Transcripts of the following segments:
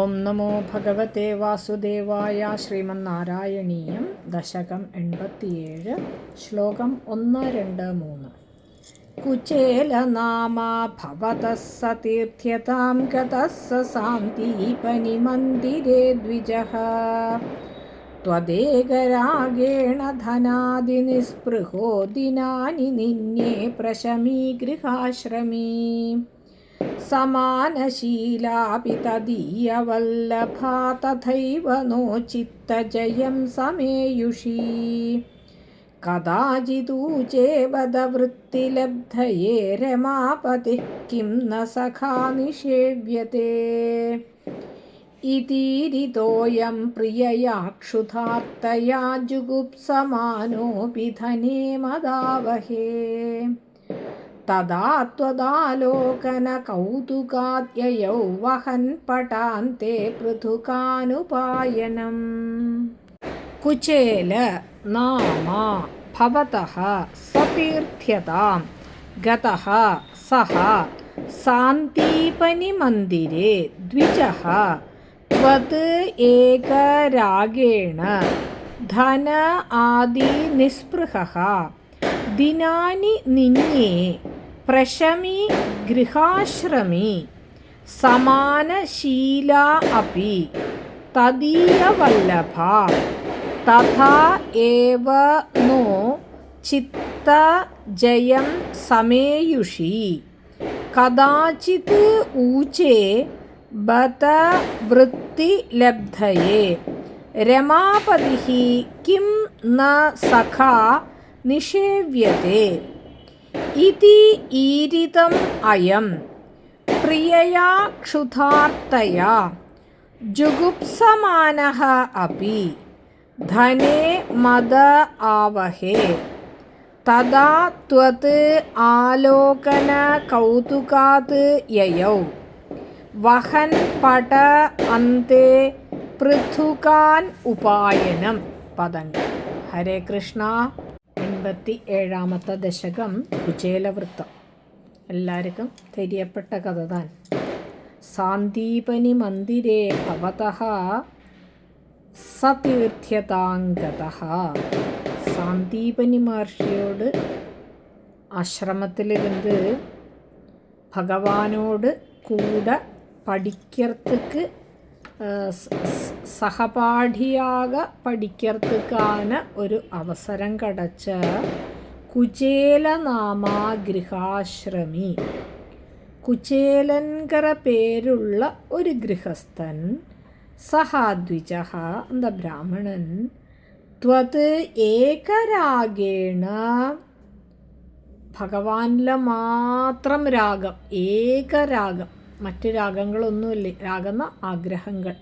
ഓം നമോ ഭഗവത്തെ വാസുദേവായ ശ്രീമന്നാരായണീയം ദശകം എൺപത്തിയേഴ് ശ്ലോകം ഒന്ന് രണ്ട് മൂന്ന് കുചേലനാമ ഭവതഃ സതീർത്ഥ്യതാം ഗതഃ സ സാന്ദീപനിമന്ദിരേ ദ്വിജः त्वदेकरागेण धनादिनिःस्पृहो दिनानि निन्ये प्रशमीगृहाश्रमी समानशीलापि तदीयवल्लभा तथैव नो चित्तजयं समेयुषी कदाचिदूचे वदवृत्तिलब्धये रमापतिः किं न सखा निषेव्यते इतीरितोऽयं प्रियया क्षुधार्तया जुगुप्समानोऽपि धने मदावहे तदा त्वदालोकनकौतुकाद्ययौ वहन् पटान्ते पृथुकानुपायनम् कुचेल नाम भवतः सतीर्थ्यतां गतः सः सान्दीपनिमन्दिरे द्विजः त्वत् एकरागेण धन आदिनिःस्पृहः दिनानि निन्ये പ്രശമി ഗൃഹാശ്രമി സമാനശീല അപി തദീയവല്ലഭ തഥാ ഏവ നോ ചിത്ത ജയം സമേയുഷി കഥാചിത് ഊചേ ബത വൃത്തിലബ്ധയേ രമാപതി കിം ന സഖാ നിഷേവ്യത്തെ ഇതി ഈരിതം അയം. പ്രിയയാ ക്ഷുതാർത്ഥയാ ജുഗുപ്സമാനഃ അപി. ധനേ മത ആവഹേ. തഥാ ത്വത് ആലോകന കൗതുകാത് യയൗ. വഹൻ പട അന്തേ പൃഥുകാൻ ഉപായനം. പതങ്ങൾ ഹരേ കൃഷ്ണ. എൺപത്തി ഏഴാമത്തെ ദശകം കുചേലവൃത്തം. എല്ലാവർക്കും തെരിയപ്പെട്ട കഥ താൻ. സാന്ദീപനി മന്ദിരേ ഭവത സതീർത്ഥ്യതാംഗത സാന്ദീപനി മഹർഷിയോട് ആശ്രമത്തിലിരുന്ന് ഭഗവാനോട് കൂടെ പഠിക്കർത്തുക്ക് സഹപാഠിയാക പഠിക്കർത്തുക്കാന് ഒരു അവസരം കടച്ച് കുചേലനാമാഗൃഹാശ്രമി. കുചേലൻകര പേരുള്ള ഒരു ഗൃഹസ്ഥൻ സഹാദ്വിജ എന്ത ബ്രാഹ്മണൻ ത്വത് ഏകരാഗേണ. ഭഗവാനിലെ മാത്രം രാഗം ഏകരാഗം. മറ്റ് രാഗങ്ങളൊന്നുമില്ല. രാഗന്ന ആഗ്രഹങ്ങൾ.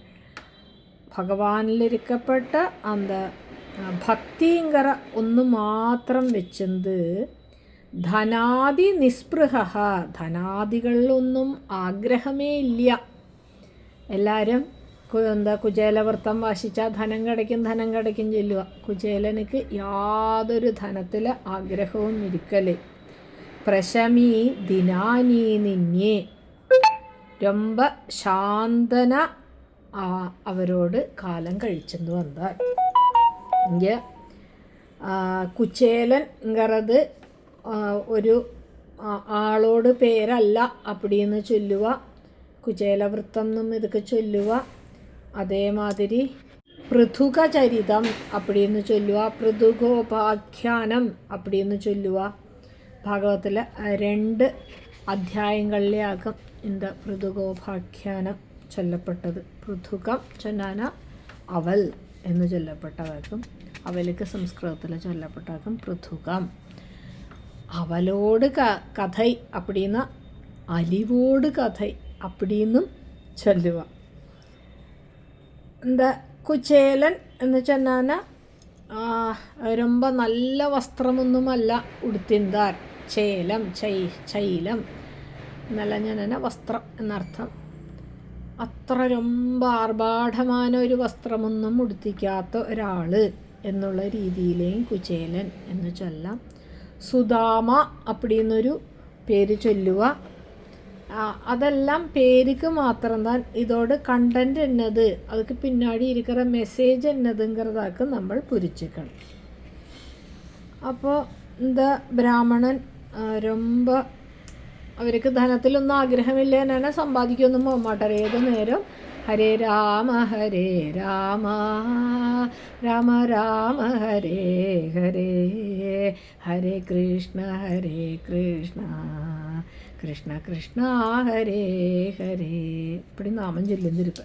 ഭഗവാനിലിരിക്കപ്പെട്ട അന്ത ഭക്തിങ്കര ഒന്ന് മാത്രം വെച്ചത് ധനാദി നിസ്പൃഹ ധനാദികളിലൊന്നും ആഗ്രഹമേ ഇല്ല. എല്ലാവരും എന്താ കുചേലവൃത്തം വാശിച്ചാൽ ധനം കിടക്കും ധനം കിടക്കും ചെല്ലുക കുചേലനക്ക് യാതൊരു ധനത്തിൽ ആഗ്രഹവും ഇരിക്കലേ. പ്രശമി ദിനാനി നിന്യേ. രൊമ്പ ശാന്തന അവരോട് കാലം காலம் கழிச்சுட்டு ഇങ്ങ കുച്ചേലൻ കുച്ചേലൻങ്കറത് ഒരു ആളോട് പേരല്ല അപ്പടിയെന്ന് ചൊല്ലുക കുചേലവൃത്തം എന്നും ഇതൊക്കെ ചൊല്ലുക അതേമാതിരി പൃഥുക ചരിതം അപ്പടിയെന്ന് ചൊല്ലുക പൃഥുകോപാഖ്യാനം അപ്പടിയെന്ന് ചൊല്ലുക ഭാഗവത്തിലെ രണ്ട് അധ്യായങ്ങളിലെ ആകും ഇന്ത പൃഥുഗോപാഖ്യാനം ചൊല്ലപ്പെട്ടത് പൃഥുകം ചൊന്നാന അവൽ എന്ന് ചൊല്ലപ്പെട്ടതാക്കും അവലേക്ക് സംസ്കൃതത്തിൽ ചൊല്ലപ്പെട്ടാക്കും പൃഥുകം അവലോട് ക കഥ അപ്പടിന്ന അലിവോട് കഥ അപ്പടിന്നും ചൊല്ലുക എന്താ കുചേലൻ എന്ന് ചൊന്നാന ரொம்ப നല്ല വസ്ത്രമൊന്നുമല്ല ഉടുത്തിന്താർ ചേലം ചൈ ചൈലം എന്നല്ല ഞാൻ തന്നെ വസ്ത്രം എന്നർത്ഥം. അത്ര രൊമ്പ ആർഭാടமான ഒരു വസ്ത്രമൊന്നും ഉടുത്തിക്കാത്ത ഒരാൾ എന്നുള്ള രീതിയിലേയും കുചേലൻ എന്ന് ചൊല്ലാം. സുധാമ അപ്പടിന്നൊരു പേര് ചൊല്ലുക. അതെല്ലാം പേരുക്ക് മാത്രം താൻ ഇതോട് കണ്ടന്റ് എന്നത് അതൊക്കെ പിന്നാടി ഇരിക്കുന്ന മെസ്സേജ് എന്നതുങ്கிறதாக்கு നമ്മൾ പുരിച്ചിക്കണം. അപ്പോൾ എന്താ ബ്രാഹ്മണൻ രൊമ്പ അവർക്ക് ധനത്തിലൊന്നും ആഗ്രഹമില്ല എന്നെ സമ്പാദിക്കൊന്നും പോകട്ടെ ഏത് നേരം? ഹരേ രാമ ഹരേ രാമ രാമ രാമ ഹരേ ഹരേ ഹരേ കൃഷ്ണ ഹരേ കൃഷ്ണ കൃഷ്ണ കൃഷ്ണ ഹരേ ഹരേ. ഇപ്പടി നാമം ചൊല്ലുന്നിരിപ്പ്.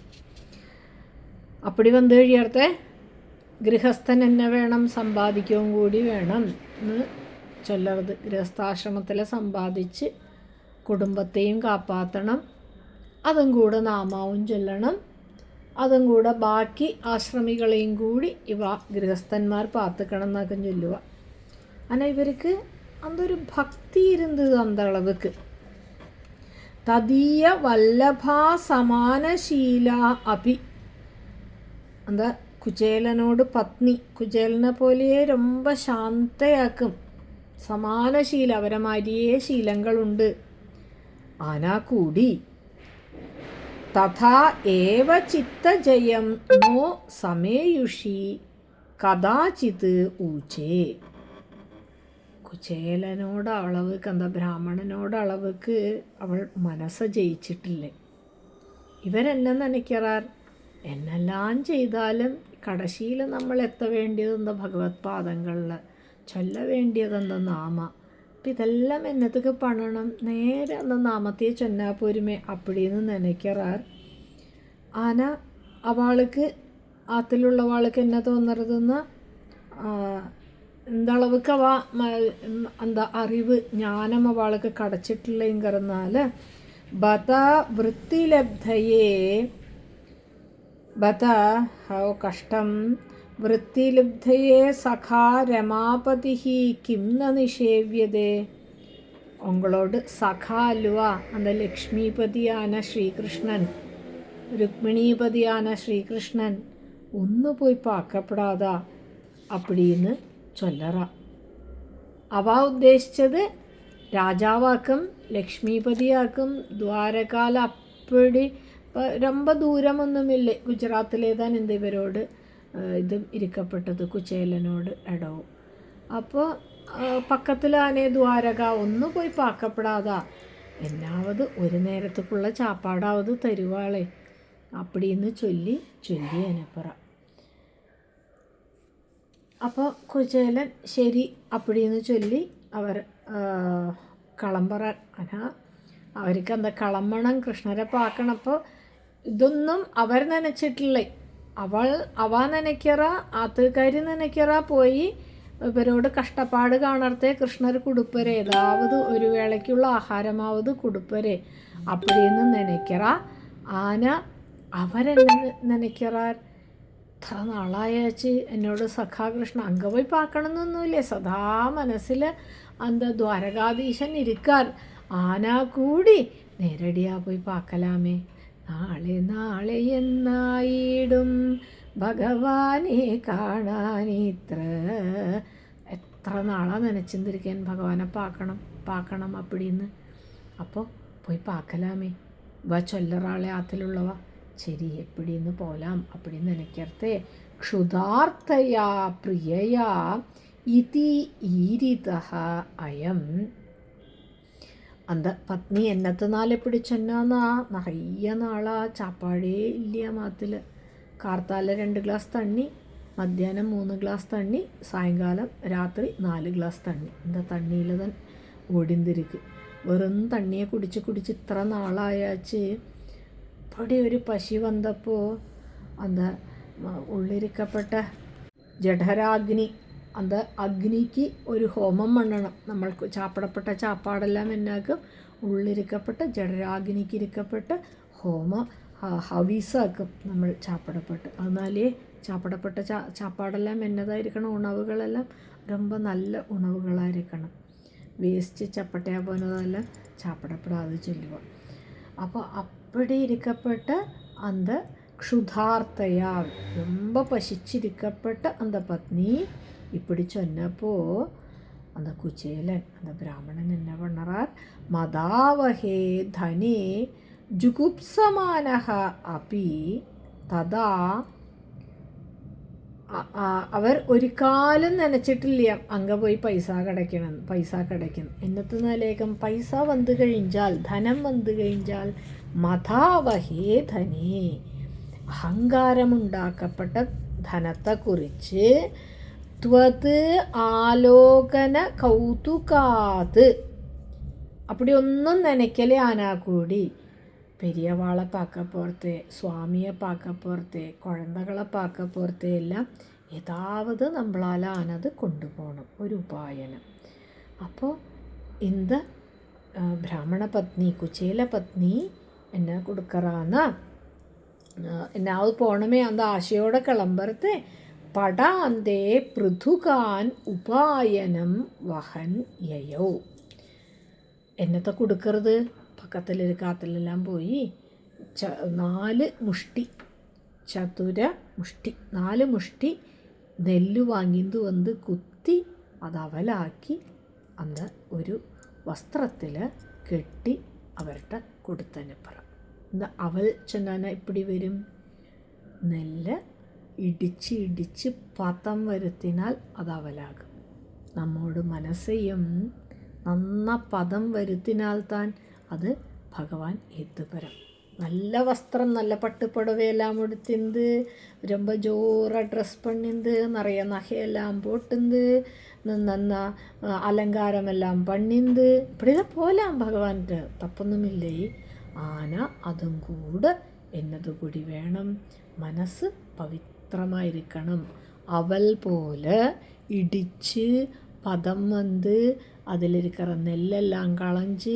അപ്പടി വന്ന് കഴിയാർത്തെ? ഗൃഹസ്ഥൻ എന്നെ വേണം സമ്പാദിക്കുകയും കൂടി വേണം എന്ന് ചൊല്ലരുത്. ഗൃഹസ്ഥാശ്രമത്തിൽ സമ്പാദിച്ച് കുടുംബത്തെയും കാപ്പാത്തണം. അതും കൂടെ നാമാവും ചൊല്ലണം. അതും കൂടെ ബാക്കി ആശ്രമികളെയും കൂടി ഇവ ഗൃഹസ്ഥന്മാർ പാത്തുക്കണം എന്നൊക്കെ ചൊല്ലുക അങ്ങനെ ഇവർക്ക് അന്തൊരു ഭക്തി ഇരുന്ന് അന്തളവുക്ക് തദീയ വല്ലഭാ സമാനശീല അഭി. എന്താ കുചേലനോട് പത്നി. കുചേലനെ പോലെയെ രൊമ്പ ശാന്തയാക്കും. സമാനശീല അവരെ മാരിയേ ശീലങ്ങളുണ്ട്. ആനാ കൂടി തഥാ ഏവ ചിത്തജയം നോ സമേയുഷി കഥാചിത് ഊച്ചേ. കുചേലനോട് അളവുക്ക് എന്താ ബ്രാഹ്മണനോട് അളവുക്ക് അവൾ മനസ്സ് ജയിച്ചിട്ടില്ലേ? ഇവരെന്നെ നനയ്ക്കറാർ. എന്നെല്ലാം ചെയ്താലും കടശിയിൽ നമ്മൾ എത്ത വേണ്ടിയതെന്താ ഭഗവത് പാദങ്ങളിൽ ചൊല്ല വേണ്ടിയതെന്താ നാമ? അപ്പം ഇതെല്ലാം എന്നതൊക്കെ പണണം? നേരെ അന്ന് നാമത്തെ ചെന്നാപ്പോരുമേ പോരുമേ അപ്പടിന്ന് നനയ്ക്കറാർ. ആന അവൾക്ക് ആത്തിലുള്ളവാൾക്ക് എന്നെ തോന്നരുതെന്ന് എന്തളവുക്ക് അവ എന്താ അറിവ് ജ്ഞാനം അവൾക്ക് കടച്ചിട്ടില്ലെങ്കിൽ ബത വൃത്തിലബ്ധയെ ബത ഹൗ കഷ്ടം വൃത്തിലുബ്ധയെ സഖാ രമാപതിഹി കിംന നിഷേവ്യതേ. ഉങ്ങളോട് സഖാ അല്ലുവ അന്ന ലക്ഷ്മിപതിയാണ് ശ്രീകൃഷ്ണൻ. രുക്മിണീപതിയാണ് ശ്രീകൃഷ്ണൻ ഒന്നു പോയി പാക്കപ്പെടാതാ അപ്പടിന്ന് ചൊല്ലറ. അവ ഉദ്ദേശിച്ചത് രാജാവാക്കും ലക്ഷ്മിപതിയാക്കും ദ്വാരകാല അപ്പടി ഇപ്പം ரொம்ப தூரமொന്നുமில்லை குஜராத்திலே ഇത് ഇരിക്കപ്പെട്ടത് കുചേലനോട് ഇടവും അപ്പോൾ പക്കത്തിലാനേ ദ്വാരക ഒന്ന് പോയി പാക്കപ്പെടാതാ. എന്നാവത് ഒരു നേരത്തേക്കുള്ള ചാപ്പാടാവത് തരുവാളെ. അപ്പടിന്ന് ചൊല്ലി ചൊല്ലി അനപ്പുറ. അപ്പോൾ കുചേലൻ ശരി അപ്പടിന്ന് ചൊല്ലി അവർ കളമ്പറ അനാ അവർക്ക് എന്താ കളമ്പണം കൃഷ്ണരെ പാക്കണപ്പോൾ ഇതൊന്നും അവർ നനച്ചിട്ടില്ലേ? അവൾ അവ നനയ്ക്കറ ആത്തുകാരി നനയ്ക്കറ പോയി ഇവരോട് കഷ്ടപ്പാട് കാണർത്തെ കൃഷ്ണർ കുടുപ്പരെ ഏതാവത് ഒരു വേളയ്ക്കുള്ള ആഹാരമാവത് കുടുപ്പരെ. അപ്പോഴേന്ന് നനയ്ക്കറ ആന അവരെന്നെ നനയ്ക്കറാർ ഇത്ര നാളായച്ച് എന്നോട് സഖാകൃഷ്ണ അങ്ക പോയി സദാ മനസ്സിൽ അന്ത ദ്വാരകാധീശൻ ഇരിക്കാർ. ആന കൂടി നേരടിയാ പോയി പാക്കലാമേ. നാളെ നാളെ എന്നായിടും? ഭഗവാനെ കാണാനിത്ര എത്ര നാളാ നനച്ചിന്തിരിക്കാൻ ഭഗവാനെ പാക്കണം പാക്കണം അപ്പിടിന്ന്? അപ്പോൾ പോയി പാക്കലാമേ. വ ചൊല്ലറാളെ ആത്തിലുള്ളവ ശരി എപ്പിടിന്ന് പോലാം. അപ്പിടിന്ന് എനിക്കർത്തെ ക്ഷുതാർത്ഥയാ പ്രിയയാ. ഇതി ഈരിത അയം. അന്ത പത്നി എന്നത്തെ നാളെ പിടിച്ചെന്നാന്നാ നിറയ നാളാ ചാപ്പാടേ ഇല്ല മാത്തിൽ കാർത്താല രണ്ട് ഗ്ലാസ് തണ്ണി മധ്യാഹ്നം മൂന്ന് ഗ്ലാസ് തണ്ണി സായങ്കാലം രാത്രി നാല് ഗ്ലാസ് തണ്ണി. എന്താ തണ്ണിയിൽ തൻ ഓടിന്തിരിക്ക്. വെറും തണ്ണിയെ കുടിച്ച് കുടിച്ച് ഇത്ര നാളായാച്ച് ഇപ്പടി ഒരു പശി വന്നപ്പോൾ എന്താ ഉള്ളിരിക്കപ്പെട്ട ജഠരാഗ്നി അത് അഗ്നിക്ക് ഒരു ഹോമം മണ്ണണം നമ്മൾ ചാപ്പടപ്പെട്ട ചാപ്പാടെല്ലാം എന്നാക്കും ഉള്ളിരിക്കപ്പെട്ട ജഡരാഗ്നിക്ക് ഇരിക്കപ്പെട്ട ഹോമ ഹവീസാക്കും നമ്മൾ ചാപ്പടപ്പെട്ട് എന്നാലേ ചാപ്പടപ്പെട്ട ചാ ചാപ്പാടെല്ലാം എന്നതായിരിക്കണം ഉണവുകളെല്ലാം ரொம்ப നല്ല ഉണവുകളായിരിക്കണം വേസ്റ്റ് ചപ്പട്ടയാ പോകുന്നതെല്ലാം ചാപ്പടപ്പെടാതെ ചൊല്ലുക അപ്പോൾ അപ്പടി ഇരിക്കപ്പെട്ട അന്ത ക്ഷുധാർത്ഥയാ ரொம்ப പശിച്ചിരിക്കപ്പെട്ട അന്ത പത്നി ఇప్పుడు చొన్నపో അന്ന കുചേലൻ അന്ന ബ്രാഹ്മണൻ എന്ന പണറാർ മതാവഹേ ധനേ ജുഗുപ്സമാന അപ്പി തഥാ അവർ ഒരു കാലം നനച്ചിട്ടില്ല അങ്ങ പോയി പൈസ കിടക്കണം പൈസ കിടക്കണം എന്നത്തെ നിലേകം പൈസ വന്നു കഴിഞ്ഞാൽ ധനം വന്നു കഴിഞ്ഞാൽ മതാവഹേ ധനേ. അഹങ്കാരമുണ്ടാക്കപ്പെട്ട ധനത്തെക്കുറിച്ച് ത്വത് ആലോകന കൗതുകാത് அப்படி ஒன்றும் நினைக்கலே ஆனால் கூடி பெரியவாளை பார்க்க போகிறது சுவாமியை பார்க்க போகிறது குழந்தைகளை பார்க்க போகிறது எல்லாம் ஏதாவது நம்மளால் ஆனது கொண்டு போகணும் ஒரு உபாயனம் அப்போது இந்த அஹ், பிராமண பத்னி குச்சேல பத்னி என்ன கொடுக்குறான்னா என்னாவது போகணுமே அந்த ஆசையோட கிளம்புறது പടാന്തേ പൃഥുകാൻ ഉപായനം വഹൻ യയോ. എന്നത്തെ കൊടുക്കരുത്. പക്കത്തിലൊരു കാത്തിലെല്ലാം പോയി ച നാല് മുഷ്ടി ചതുര മുഷ്ടി നാല് മുഷ്ടി നെല്ല് വാങ്ങിന്തു വന്ന് കുത്തി അതവലാക്കി അന്ന് ഒരു വസ്ത്രത്തിൽ കെട്ടി അവരുടെ കൊടുത്തനുപ്പുറം. അവൽ ചെന്നാന ഇപ്പിടി വരും? നെല്ല് ഇടിച്ച് ഇടിച്ച് പതം വരുത്തിനാൽ അത് അവലാകും നമ്മോട് മനസ്സെയും നന്ന പദം വരുത്തിനാൽ താൻ അത് ഭഗവാൻ ഏത്തുപരം നല്ല വസ്ത്രം നല്ല പട്ടുപ്പുടവയെല്ലാം ഉടുത്തിന്ത് ரொம்ப ஜோர ட்ரெஸ் பண்ணிந்து நிறைய நகையெல்லாம் போட்டுந்து നന്ന അലങ്കാരമെല്ലാം പണിന്ത് ഇപ്പടിതാ പോലാം ഭഗവാൻ്റെ തപ്പൊന്നുമില്ലേ ആന അതും കൂടെ എന്നതുകൂടി വേണം മനസ്സ് பாத்திரமாயிருக்கணும் അവൽ പോലെ ഇടിച്ച് പദം വന്ന് அதில் നെല്ലെല്ലാം കളഞ്ച്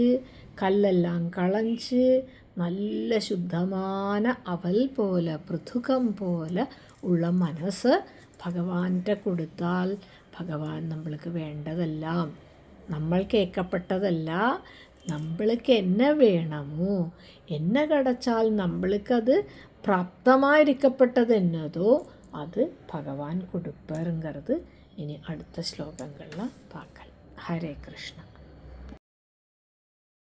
കല്ലെല്ലാം കളഞ്ച് നല്ല ശുദ്ധമാന അവൽ പോലെ പൃഥുഖം പോലെ ഉള്ള മനസ്സ് ഭഗവാന്റെ കൊടുത്താൽ ഭഗവാൻ നമ്മൾക്ക് വേണ്ടതെല്ലാം. നമ്മൾ കേൾക്കപ്പെട്ടതല്ല നമ്മൾക്ക് എന്നെ വേണമോ? എന്നെ കടച്ചാൽ നമ്മൾക്കത് പ്രാപ്തമായിരിക്കപ്പെട്ടത് എന്നതോ അത് ഭഗവാൻ കൊടുപ്പേറുങ്കറത് ഇനി അടുത്ത ശ്ലോകങ്ങളിൽ പാക്കൽ ഹരേ കൃഷ്ണ.